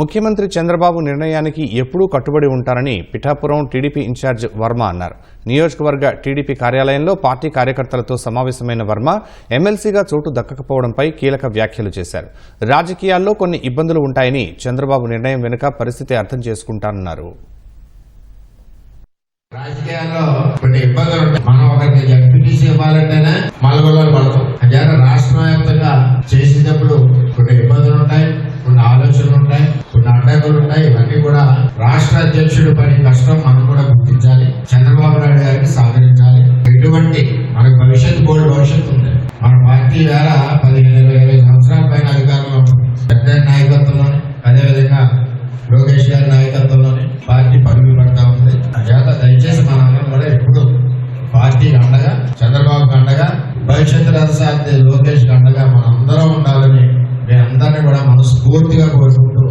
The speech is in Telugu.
ముఖ్యమంత్రి చంద్రబాబు నిర్ణయానికి ఎప్పుడూ కట్టుబడి ఉంటారని పిఠాపురం టీడీపీ ఇన్ఛార్జ్ వర్మ అన్నారు. నియోజకవర్గ టీడీపీ కార్యాలయంలో పార్టీ కార్యకర్తలతో సమావేశమైన వర్మ ఎమ్మెల్సీగా చోటు దక్కకపోవడంపై కీలక వ్యాఖ్యలు చేశారు. రాజకీయాల్లో కొన్ని ఇబ్బందులు ఉంటాయని చంద్రబాబు నిర్ణయం వెనుక పరిస్థితి అర్థం చేసుకుంటానన్నారు. రాజకీయాల్లో కొన్ని ఇబ్బందులు ఉంటాయి. మనం ఒకరికి ఎంపీటీసీ ఇవ్వాలంటేనే మలగొల్లలు పడతాం. అంటే రాష్ట్ర వ్యాప్తంగా చేసేటప్పుడు కొన్ని ఇబ్బందులు ఉంటాయి కొన్ని ఆలోచనలు ఉంటాయి కొన్ని కాకుండా ఇవన్నీ కూడా రాష్ట్ర అధ్యక్షుడు పని కష్టం మనం కూడా గుర్తించాలి. చంద్రబాబు నాయుడు గారికి సాధించాలి. ఎటువంటి మనకు భవిష్యత్తు గోల్డ్ భవిష్యత్తు ఉంది. మన పార్టీ వేళ పదిహేను ఇరవై ఇరవై సంవత్సరాల పైన అధికారంలో పెద్ద నాయకత్వంలోనే అదేవిధంగా లోకేష్ గారి నాయకత్వంలోనే పార్టీ పరుగులు పడతా ఉంది. చేత దయచేసి మనందరం కూడా ఎప్పుడు పార్టీకి అండగా చంద్రబాబుకి అండగా భవిష్యత్తు రథసారథి లోకేష్ అండగా మనందరం ఉండాలని మీ అందరినీ కూడా మనస్ఫూర్తిగా కోరుకుంటూ